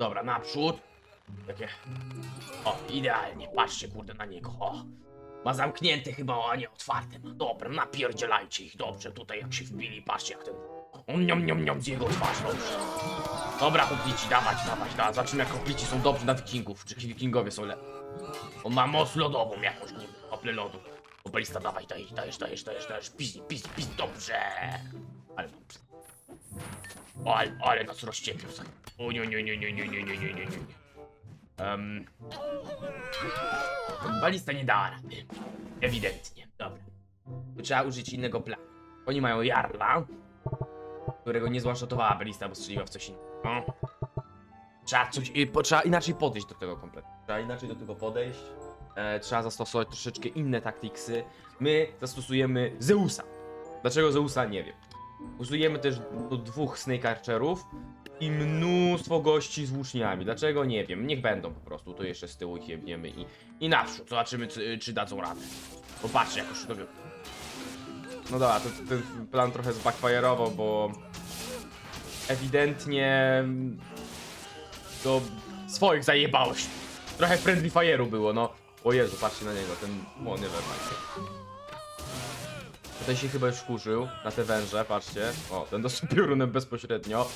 Dobra, naprzód. Takie. O, idealnie. Patrzcie, kurde, na niego. O. Ma zamknięte chyba, a nie otwarte. ma. Dobra, napierdzielajcie ich. Dobrze, tutaj jak się wbili, patrzcie jak ten... On niom, niom, niom z jego twarz, dobrze. Dobra, hoplici, dawać, dawać, dawać. Zobaczymy jak hoplici są dobrzy na wikingów. Czy wikingowie są lepsi. On ma moc lodową jakąś, kurde. Hople lodu. Opelista, dawaj, dajesz, dajesz, dajesz, dajesz, dajesz. Piździ, piździ, piździ, dobrze. Ale ale, ale nas rozściepił. O nie, nie, nie, nie, nie, nie, nie, nie, nie, nie. Um, balista nie dała rady. Ewidentnie. Dobra. Trzeba użyć innego planu. Oni mają Jarla, którego nie złaszotowała balista, bo strzeliła w coś innego. Trzeba coś, i po, trzeba inaczej podejść do tego kompletnie. Trzeba inaczej do tego podejść. E, trzeba zastosować troszeczkę inne taktiksy. My zastosujemy Zeusa. Dlaczego Zeusa? Nie wiem. Użyjemy też do dwóch Snake Archerów i mnóstwo gości z włóczniami. Dlaczego? Nie wiem. Niech będą po prostu. To jeszcze z tyłu ich jebniemy i, i naprzód. Zobaczymy, czy, czy dadzą radę. Popatrzcie, jak już to wy... No dobra, to, ten plan trochę zbackfire'ował, bo ewidentnie do swoich zajebałeś. Trochę friendly fire'u było, no. O Jezu, patrzcie na niego, ten... O, nie wiem. Tutaj się chyba już wkurzył na te węże, patrzcie. O, ten dostał piorunem bezpośrednio.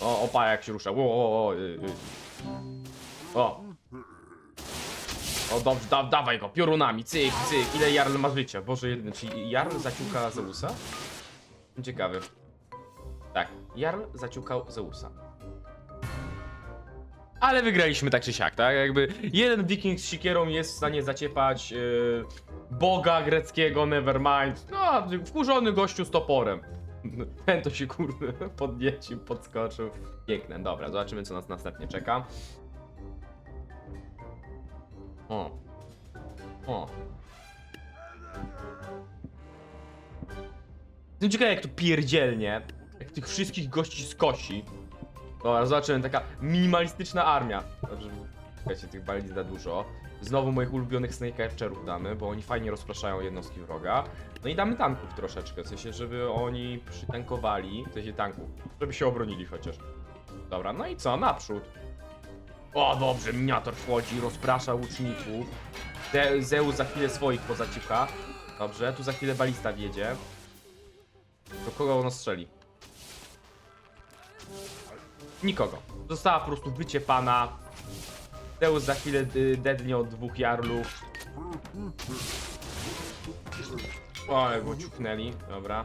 O, opa jak się rusza. O, o, y, o. O, dobrze, da, dawaj go, piorunami, cyk, cyk. Ile Jarl ma życia? Boże, jedyny, czy Jarl zaciuka Zeusa? Ciekawy. Tak, Jarl zaciukał Zeusa. Ale wygraliśmy tak czy siak, tak? Jakby jeden wiking z sikierą jest w stanie zaciepać yy, boga greckiego, nevermind. No, wkurzony gościu z toporem. Ten to się kurde podniecił, podskoczył. Piękne, dobra, zobaczymy co nas następnie czeka. O. O. Jestem ciekawy jak to pierdzielnie, jak tych wszystkich gości skosi. Dobra, zobaczymy, taka minimalistyczna armia. Dobrze, słuchajcie, tych baliz za dużo. Znowu moich ulubionych Snake Archerów damy, bo oni fajnie rozpraszają jednostki wroga. No i damy tanków troszeczkę, w sensie, żeby oni przytankowali, w sensie tanków, żeby się obronili chociaż. Dobra, no i co, naprzód. O, dobrze, miniator wchodzi, rozprasza łuczników. Ze Zeus za chwilę swoich pozaciuka. Dobrze, tu za chwilę balista wjedzie. Do kogo ono strzeli? Nikogo. Została po prostu wyciepana. Zeus za chwilę y, dednie od dwóch jarlów. O, go ciupnęli, dobra.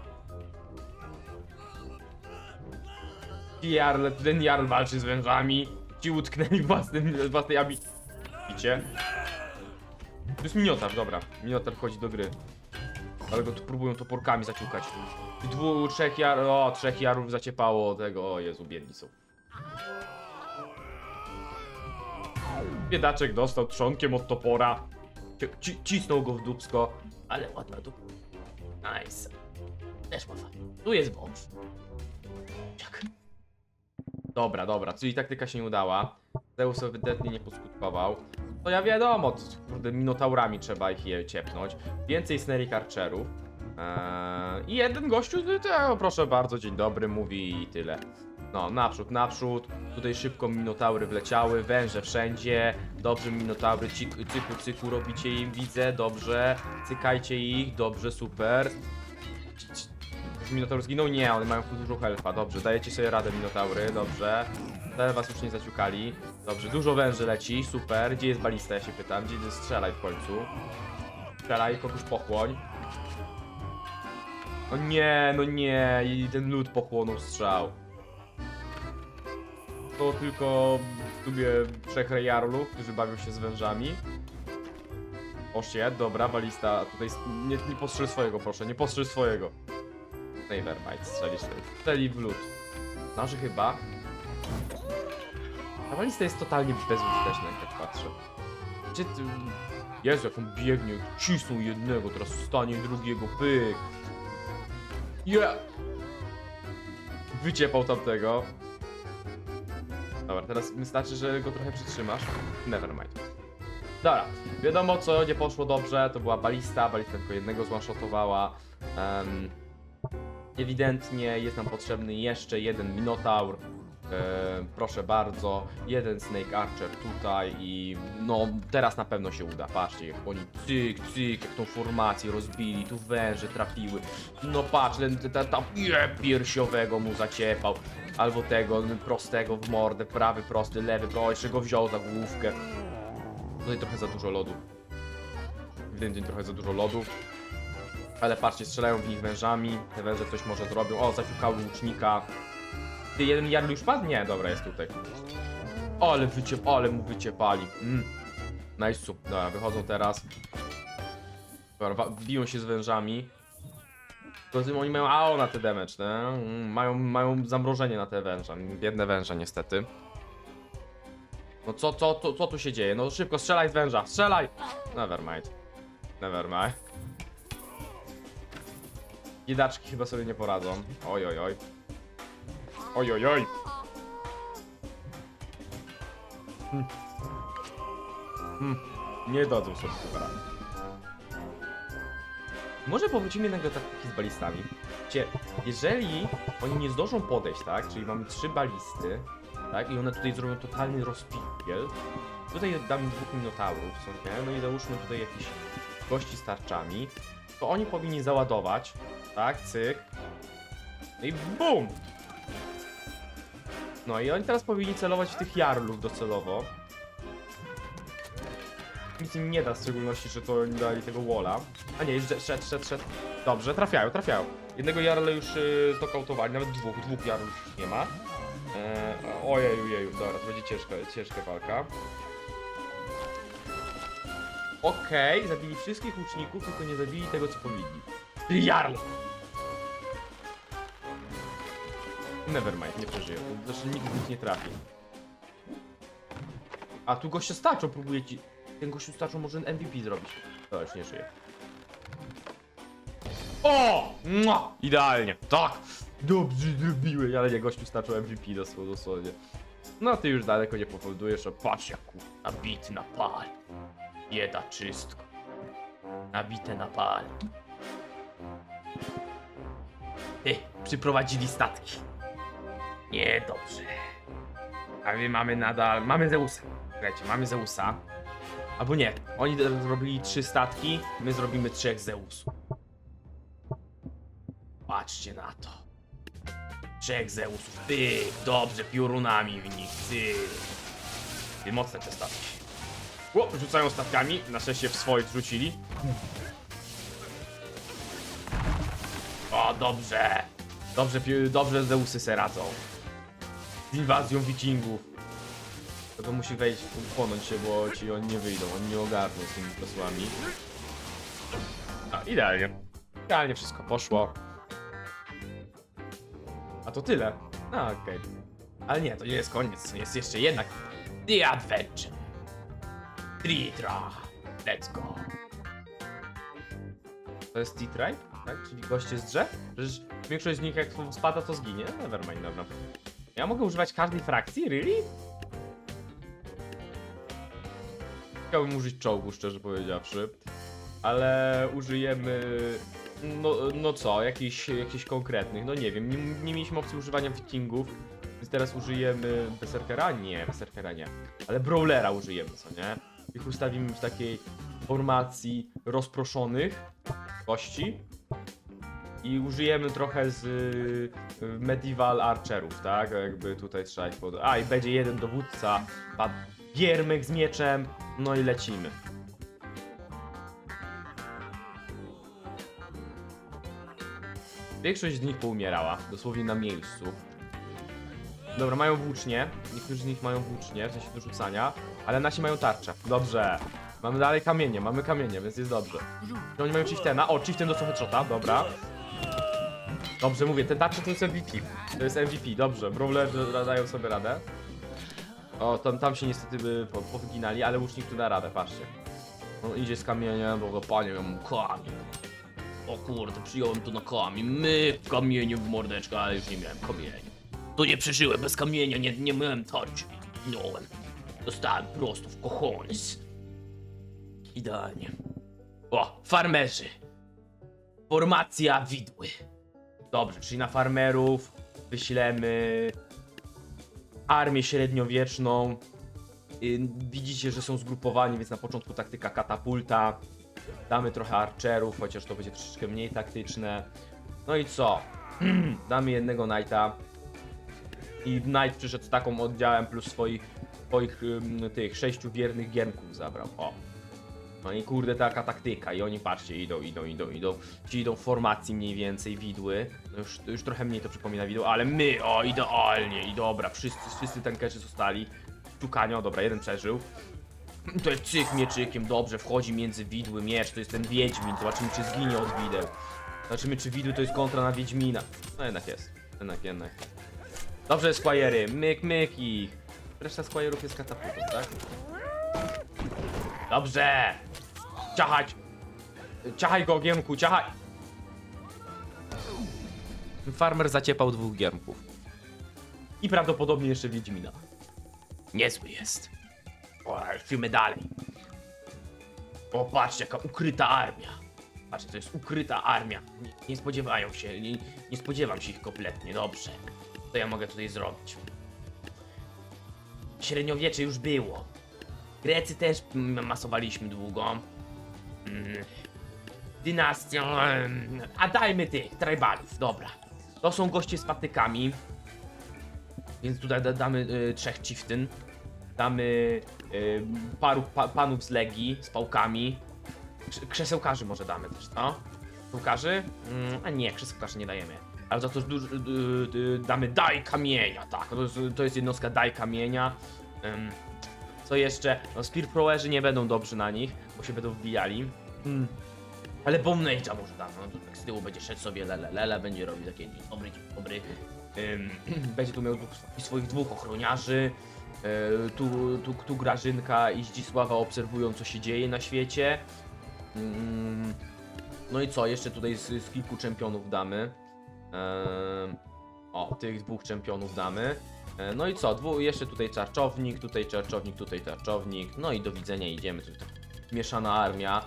Ci jarle, ten jarl walczy z wężami. Ci utknęli w własnym, w własnej abi... Widzicie? To jest minotar, dobra. Minotar wchodzi do gry. Ale go tu próbują toporkami zaciukać. Dwu, trzech jar... O, trzech jarów zaciepało tego. O Jezu, biedni są. Biedaczek dostał trzonkiem od topora. Ci- Ci, cisnął go w dupsko. Ale ładna dupa. Nice. Też ma fajnie. Tu jest wąż. Dobra, dobra, czyli taktyka się nie udała. Zeus ewidentnie nie poskutkował. To ja wiadomo, kurde, minotaurami trzeba ich je ciepnąć. Więcej Sneric Archerów. Eee, I jeden gościu, to, proszę bardzo, dzień dobry, mówi i tyle. No, naprzód, naprzód. Tutaj szybko minotaury wleciały, węże wszędzie. Dobrze, minotaury, cik- cyku, cyku robicie im, widzę, dobrze. Cykajcie ich, dobrze, super. C- c- Minotaur zginął? Nie, one mają dużo helfa, dobrze. Dajecie sobie radę, minotaury, dobrze. Te was już nie zaciukali. Dobrze, dużo węży leci, super. Gdzie jest balista, ja się pytam. Gdzie jest? Strzelaj w końcu. Strzelaj, kogoś pochłoń. O nie, no nie, i ten lód pochłonął strzał. To tylko lubię trzech rejarlów, którzy bawią się z wężami. O shit, dobra, balista, tutaj nie, nie postrzel swojego, proszę, nie postrzel swojego. Nevermind, strzelisz, strzeli w lód. Znaczy chyba. Ta balista jest totalnie bezużyteczna, jak tak patrzę. Gdzie ty... Jezu, jak on biegnie, cisnął jednego, teraz wstanie drugiego, pyk. Yeah! Wyciepał tamtego. Dobra, teraz wystarczy, że go trochę przytrzymasz. Nevermind. Dobra, wiadomo co nie poszło dobrze, to była balista, balista tylko jednego złaszotowała. Um, ewidentnie jest nam potrzebny jeszcze jeden Minotaur. E, proszę bardzo, jeden Snake Archer tutaj i no teraz na pewno się uda. Patrzcie, jak oni cyk, cyk, jak tą formację rozbili, tu węże trafiły. No patrz, ten, tam je, piersiowego mu zaciepał. Albo tego prostego w mordę, prawy prosty, lewy, pro, jeszcze go wziął za główkę. Tutaj trochę za dużo lodu. Ewidentnie trochę za dużo lodu. Ale patrzcie, strzelają w nich wężami. Te węże coś może zrobią. O, zaciukały łucznika. Ty, jeden jarl już padł? Nie, dobra, jest tutaj. Ale wyciep, ale mu wyciepali. Mm. Nice, dobra, wychodzą teraz. Dobra, biją się z wężami. Poza tym oni mają AO na te damage, nie? Mm, Mają, mają zamrożenie na te węże. Biedne węże, niestety. No co, co, co, co tu się dzieje? No szybko, strzelaj z węża, strzelaj! Nevermind. Nevermind. Biedaczki chyba sobie nie poradzą. Oj, oj, oj. Oj, oj, oj. Hmm. Hmm. Nie dadzą chyba rady. Może powrócimy jednak do taktyki z balistami. Wiecie, jeżeli oni nie zdążą podejść, tak? Czyli mamy trzy balisty, tak? I one tutaj zrobią totalny rozpikiel. Tutaj damy dwóch minotaurów, co nie? No i załóżmy tutaj jakiś gości z tarczami. To oni powinni załadować, tak? Cyk. No i BUM! No i oni teraz powinni celować w tych jarlów docelowo. Nic im nie da, w szczególności, że to oni dali tego walla. A nie, już szedł, szedł, szedł. Dobrze, trafiają, trafiają. Jednego jarla już yy, znokautowali, nawet dwóch, dwóch jarlów już nie ma. Eee, ojeju, jeju, dobra, to będzie ciężka, ciężka walka. Okej, zabili wszystkich łuczników, tylko nie zabili tego, co powinni. Jarl! Nevermind, nie przeżyje. To Znaczy nikt w nich nie trafi. A tu goście staczą, próbuje ci... Ten gościu staczą może MVP zrobić. To już nie żyje. O! Mua! Idealnie, tak! Dobrze zrobiłeś, ale nie, gościu staczył MVP dosł- dosłownie. No ty już daleko nie powodujesz, a patrz jak nabity na pal. Jeda czystko. Nabite na pal. Ty, przyprowadzili statki. Nie, dobrze. A my mamy nadal, mamy Zeusa. Słuchajcie, mamy Zeusa. Albo nie, oni zrobili trzy statki, my zrobimy trzech Zeusów. Patrzcie na to. Trzech Zeusów, ty, dobrze, piorunami w nich, ty. Ty, mocne te statki. O, rzucają statkami, na szczęście w swoich rzucili. O, dobrze. Dobrze, dobrze Zeusy se radzą. Z inwazją wikingów. Tylko musi wejść, płonąć się, bo ci oni nie wyjdą, oni nie ogarną z tymi posłami. A, idealnie. Idealnie wszystko poszło. A to tyle. A, okej. Ale nie, to nie jest koniec, jest jeszcze jednak The Adventure. Tritra. Let's go. To jest T-Tribe? Tak? Czyli goście z drzew? Przecież większość z nich jak spada to zginie. Nevermind, dobra. Ja mogę używać każdej frakcji? Really? Chciałbym użyć czołgu, szczerze powiedziawszy. Ale użyjemy... No, no co, jakichś jakichś konkretnych, no nie wiem, nie, nie mieliśmy opcji używania wikingów, więc teraz użyjemy Berserkera? Nie, Berserkera nie. Ale Brawlera użyjemy, co nie? Ich ustawimy w takiej formacji rozproszonych gości i użyjemy trochę z y, medieval archerów, tak? Jakby tutaj ich pod... A, i będzie jeden dowódca, pan Giermek z mieczem, no i lecimy. Większość z nich poumierała, dosłownie na miejscu. Dobra, mają włócznie. Niektórzy z nich mają włócznie, w sensie do rzucania, ale nasi mają tarczę. Dobrze. Mamy dalej kamienie, mamy kamienie, więc jest dobrze. Czy oni mają chieftaina? O, chieftain dostał headshota, dobra. Dobrze, mówię, ten tarcze to jest MVP. To jest MVP, dobrze. Brawler dają sobie radę. O, tam, tam się niestety by po, powyginali, ale łucznik tu da radę, patrzcie. On idzie z kamieniem, bo panie, ja mam kamień. O kurde, przyjąłem to na kamień. My kamieniem w mordeczkę, ale już nie miałem kamienia. To nie przeżyłem bez kamienia, nie, nie miałem tarczy. Ginąłem. Dostałem prosto w kochonis. Idealnie. O, farmerzy. Formacja widły. Dobrze, czyli na farmerów wyślemy armię średniowieczną. Y, Widzicie, że są zgrupowani, więc na początku taktyka katapulta. Damy trochę archerów, chociaż to będzie troszeczkę mniej taktyczne. No i co? Damy jednego knighta. I knight przyszedł z taką oddziałem plus swoich, swoich tych sześciu wiernych giermków zabrał. O. No i kurde taka taktyka i oni patrzcie, idą, idą, idą, idą. Ci idą w formacji mniej więcej, widły. No już, już trochę mniej to przypomina widło, ale my, o idealnie i dobra, wszyscy, wszyscy tankerzy zostali. Czukania, dobra, jeden przeżył. To jest cyk mieczykiem, dobrze, wchodzi między widły miecz, to jest ten Wiedźmin, zobaczymy czy zginie od wideł. Zobaczymy czy widły to jest kontra na Wiedźmina. No jednak jest, jednak, jednak. Dobrze, Squiery, myk, myk ich. Reszta Squierów jest katapultą, tak? Dobrze! Ciachać! Ciachaj go, Giemku, ciachaj! Farmer zaciepał dwóch Giemków. I prawdopodobnie jeszcze Wiedźmina. Niezły jest. O, lecimy dalej. O, patrzcie, jaka ukryta armia. Patrzcie, to jest ukryta armia. Nie, nie spodziewają się, nie, nie spodziewam się ich kompletnie. Dobrze. Co ja mogę tutaj zrobić? Średniowiecze już było. Grecy też masowaliśmy długo. Mm, Dynastią. A dajmy tych, tribalów, dobra. To są goście z patykami. Więc tutaj da, damy y, trzech chieftain. Damy y, paru pa, panów z Legii z pałkami. Krze- Krzesełkarzy może damy też, no? Krzesełkarzy? Mm, a nie, krzesełkarzy nie dajemy. Ale za to damy daj kamienia, tak. To jest, to jest jednostka daj kamienia. Co jeszcze? No Spear Proerzy nie będą dobrzy na nich, bo się będą wbijali. Mm. Ale Bone Nage'a może dam, no tak z tyłu będzie szedł sobie lele, lele, będzie robił takie dzień dobry, dzień dobry. Ym, będzie tu miał swoich dwóch ochroniarzy. Yy, tu, tu, tu Grażynka i Zdzisława obserwują co się dzieje na świecie. Ym, no i co, jeszcze tutaj z, z kilku czempionów damy. Ym, o, tych dwóch czempionów damy. E, No i co? Dwu, jeszcze tutaj czarczownik, tutaj czarczownik, tutaj czarczownik. No i do widzenia idziemy. Mieszana armia.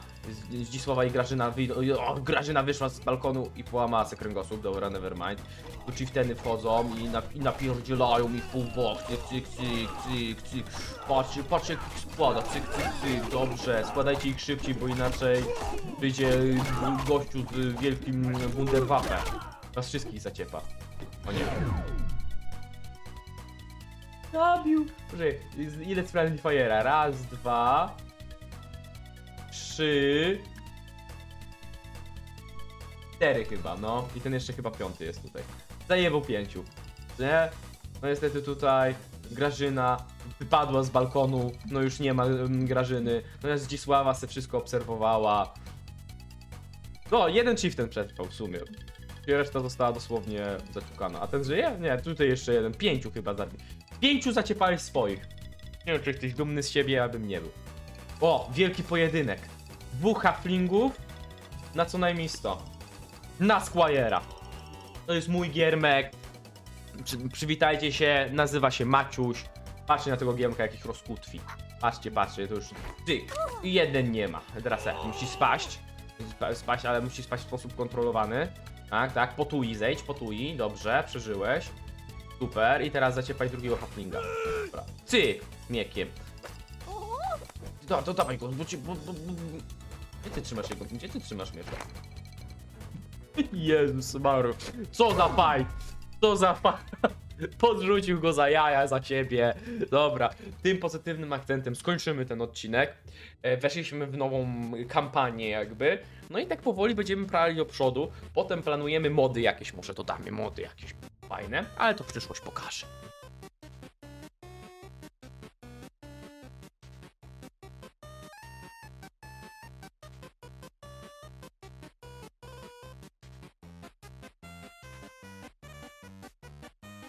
Zdzisława i Grażyna wyjdą. O, Grażyna wyszła z balkonu i połamała sobie kręgosłup. Dobra, nevermind. Tu chieftainy wchodzą i, na, i napierdzielają ich full box. Cyk, cyk, cyk, cyk, cyk. Patrzcie, patrzcie jak składa. Cyk, cyk, cyk. Dobrze. Składajcie ich szybciej, bo inaczej wyjdzie gościu z wielkim wunderwaffem. Was wszystkich zaciepa. O nie. Zabił! Proszę, ile Friendly Fire'a? Raz, dwa, trzy, cztery chyba, no. I ten jeszcze chyba piąty jest tutaj. Zajebał pięciu. Nie? No niestety tutaj Grażyna wypadła z balkonu, no już nie ma um, Grażyny. Natomiast Zdzisława se wszystko obserwowała. No, jeden chieftain przetrwał w sumie. I reszta została dosłownie zaciukana. A ten żyje? Nie, tutaj jeszcze jeden. Pięciu chyba zabił. Pięciu zaciepałeś swoich. Nie wiem, czy jesteś dumny z siebie, abym nie był. O, wielki pojedynek. Dwóch halflingów na co najmniej 100. Na Squire'a. To jest mój giermek. Przy, przywitajcie się, nazywa się Maciuś. Patrzcie na tego giermka, jakich rozkutwi. Patrzcie, patrzcie, to już... Ty, jeden nie ma. Teraz musi spaść. Spa- Spaść, ale musi spaść w sposób kontrolowany. Tak, tak, potui zejdź, potui, dobrze, przeżyłeś. Super, i teraz zaciepaj drugiego haplinga. Dobra. Cyk, miekiem. Da, to dawaj go, bo ci, bo, bo, bo... Gdzie ty trzymasz jego, gdzie ty trzymasz miecza? Jezus Maru, co za fight, co za fight. Podrzucił go za jaja, za ciebie. Dobra, tym pozytywnym akcentem skończymy ten odcinek. E, Weszliśmy w nową kampanię jakby. No i tak powoli będziemy prali do przodu. Potem planujemy mody jakieś, może dodamy mody jakieś fajne, ale to przyszłość pokaże.